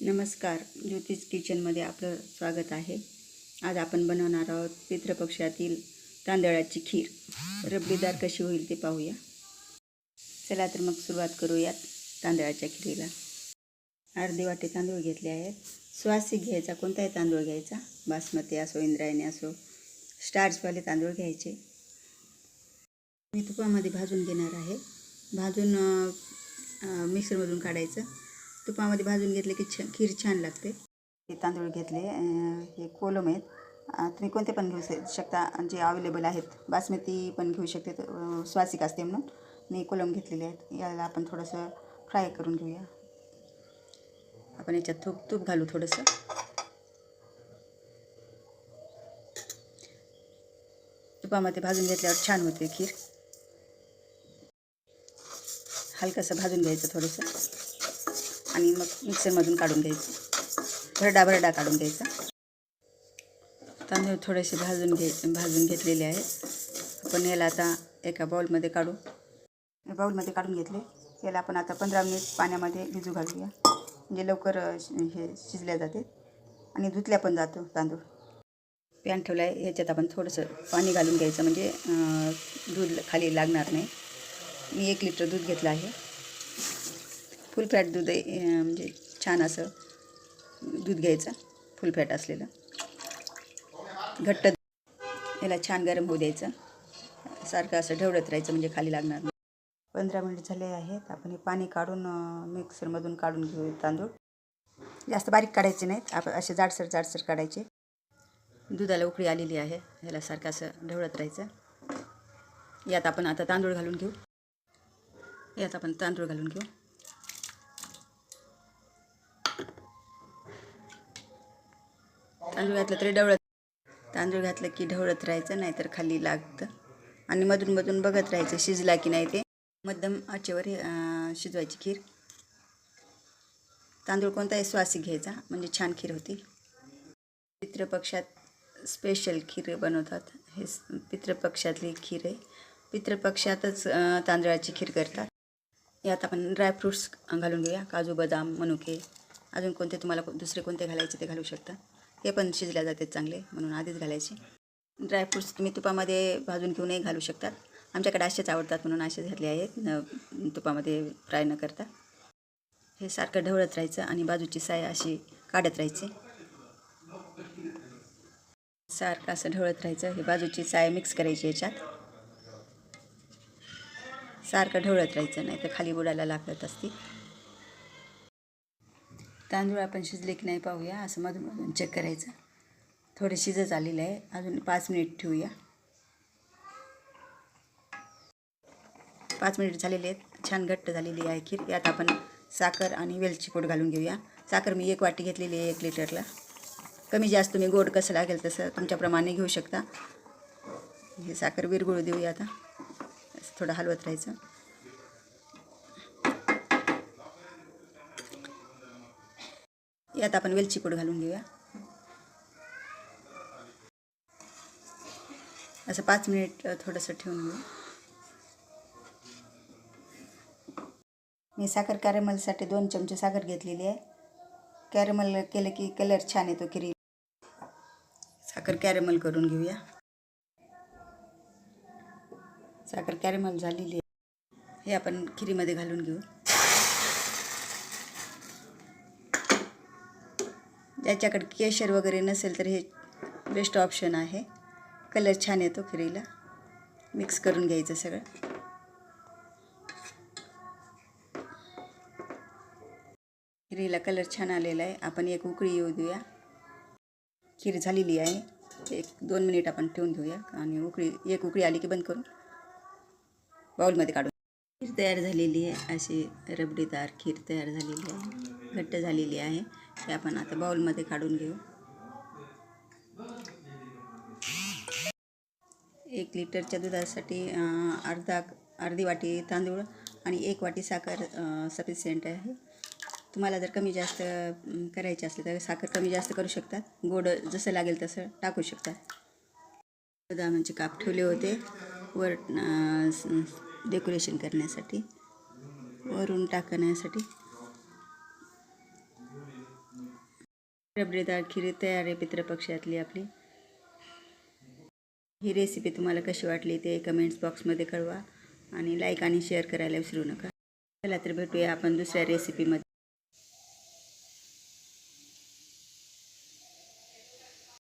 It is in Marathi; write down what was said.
नमस्कार ज्योतिष किचनमध्ये आपलं स्वागत आहे. आज आपण बनवणार आहोत पितृपक्षातील तांदळाची खीर. रबडीदार कशी होईल ते पाहूया. चला तर मग सुरुवात करूयात तांदळाच्या खिरीला. अर्धे वाटे तांदूळ घेतले आहेत. स्वासिक घ्यायचा कोणताही तांदूळ घ्यायचा. बासमती असो इंद्रायणी असो स्टार्चवाले तांदूळ घ्यायचे. मी तुपामध्ये भाजून घेणार आहे. भाजून मिक्सरमधून काढायचं. तुपामध्ये भाजून घेतले की छ खीर छान लागते. हे तांदूळ घेतले हे कोलम आहेत. तुम्ही कोणते पण घेऊ शक- शकता. जे अवेलेबल आहेत. बासमती पण घेऊ शकते. स्वासिक असते म्हणून. मी कोलम घेतलेले आहेत. याला आपण थोडंसं फ्राय करून घेऊया. आपण याच्यात तूप तूप घालू थोडंसं. तुपामध्ये भाजून घेतल्यावर छान होते खीर. हलकंसं भाजून घ्यायचं थोडंसं. आणि मग मिक्सरमधून काढून घ्यायचं. भरडा भरडा काढून घ्यायचा. तांदूळ थोडेसे भाजून घे भाजून घेतलेले आहेत. आपण याला आता एका बाऊलमध्ये काढू. बाउलमध्ये काढून घेतले. याला आपण आता पंधरा मिनिट पाण्यामध्ये भिजू घालूया. म्हणजे लवकर हे शिजल्या जाते. आणि धुतल्या पण जातो तांदूळ. पॅन ठेवला आहे ह्याच्यात आपण थोडंसं पाणी घालून घ्यायचं. म्हणजे दूध खाली लागणार नाही. मी एक लिटर दूध घेतलं आहे. फुल फॅट दूध आहे म्हणजे छान असं दूध घ्यायचं फुल फॅट असलेलं. घट्ट याला छान गरम होऊ द्यायचं. सारखं असं ढवळत राहायचं म्हणजे खाली लागणार नाही. पंधरा मिनिट झाले आहेत. आपण हे पाणी काढून मिक्सरमधून काढून घेऊ तांदूळ. जास्त बारीक काढायचे नाहीत. आप असे जाडसर जाडसर काढायचे. दुधाला उकळी आलेली आहे. ह्याला सारखं असं ढवळत राहायचं. यात आपण आता तांदूळ घालून घेऊ. यात आपण तांदूळ घालून घेऊ. तांदूळ घातलं तरी ढवळत तांदूळ घातलं की ढवळत राहायचं नाहीतर खाली लागतं. आणि मधून मधून बघत राहायचं शिजला की नाही ते. मध्यम आचेवर शिजवायची खीर. तांदूळ कोणताही स्वासिक घ्यायचा म्हणजे छान खीर होती. पितृपक्षात स्पेशल खीर बनवतात. हे पितृपक्षातली खीर आहे. पितृपक्षातच तांदळाची खीर करतात. यात आपण ड्रायफ्रूट्स घालून घेऊया. काजू बदाम मनुके. अजून कोणते तुम्हाला दुसरे कोणते घालायचे ते घालू शकता? हे पण शिजल्या जाते चांगले म्हणून आधीच घालायचे. ड्रायफ्रूट्स तुम्ही तुपामध्ये भाजून घेऊनही घालू शकतात आमच्याकडे असेच आवडतात म्हणून असेच घातले आहेत. तुपामध्ये फ्राय न करता. हे सारखं ढवळत राहायचं आणि बाजूची साय अशी काढत राहायची. सारखं असं ढवळत राहायचं. हे बाजूची साय मिक्स करायची याच्यात. सारखं ढवळत राहायचं नाही तर खाली बुडायला लागत असती. तांदूळ आपण शिजले की नाही पाहूया असं मधून मधून चेक करायचं. थोडे शिजत आलेलं आहे. अजून पाच मिनिट ठेवूया. पाच मिनिट झालेले आहेत. छान घट्ट झालेली आहे खीर. यात आपण साखर आणि वेलची पूड घालून घेऊया. साखर मी एक वाटी घेतलेली आहे एक लिटरला. कमी जास्त तुम्ही गोड कसं लागेल तसं तुमच्याप्रमाणे घेऊ शकता. हे साखर विरगुळ देऊया आता. थोडं हलवत राहायचं. यात आपण वेलची पूड घालून घेऊया. असं पाच मिनिट थोडंसं ठेवून घेऊ. मी साखर कॅरेमलसाठी दोन चमचे साखर घेतलेली आहे. कॅरेमल केलं की कलर छान येतो खिरी. साखर कॅरेमल करून घेऊया. साखर कॅरेमल झालेली आहे. हे आपण खिरीमध्ये घालून घेऊ. त्याच्याकडे केशर वगैरे नसेल तर हे बेस्ट ऑप्शन आहे. कलर छान येतो खिरीला मिक्स करून घ्यायचं सगळं. खिरीला कलर छान आलेला आहे. आपण एक उकळी येऊ देऊया. खीर झालेली आहे. एक दोन मिनिट आपण ठेवून घेऊया आणि उकळी एक उकळी आली की बंद करून बाऊलमध्ये काढून. खीर तयार झालेली आहे. अशी रबडीदार खीर तयार झालेली आहे. घट्ट झालेली आहे. हे आपण आता बाऊलमध्ये काढून घेऊ. एक लिटरच्या दुधासाठी अर्धा अर्धी वाटी तांदूळ आणि एक वाटी साखर सफिशियंट आहे. तुम्हाला जर कमी जास्त करायची करायचे असले तर साखर कमी जास्त करू शकतात. गोड जसं लागेल तसं टाकू शकतात. बदामांचे काप ठेवले होते. वर डेकोरेशन करण्यासाठी. वरून टाकण्यासाठी. रबडीदार खीर तयार आहे पितृपक्षातली आपली. ही रेसिपी तुम्हाला कशी वाटली ते कमेंट्स बॉक्समध्ये कळवा आणि लाईक आणि शेअर करायला विसरू नका. चला तर भेटूया आपण दुसऱ्या रेसिपीमध्ये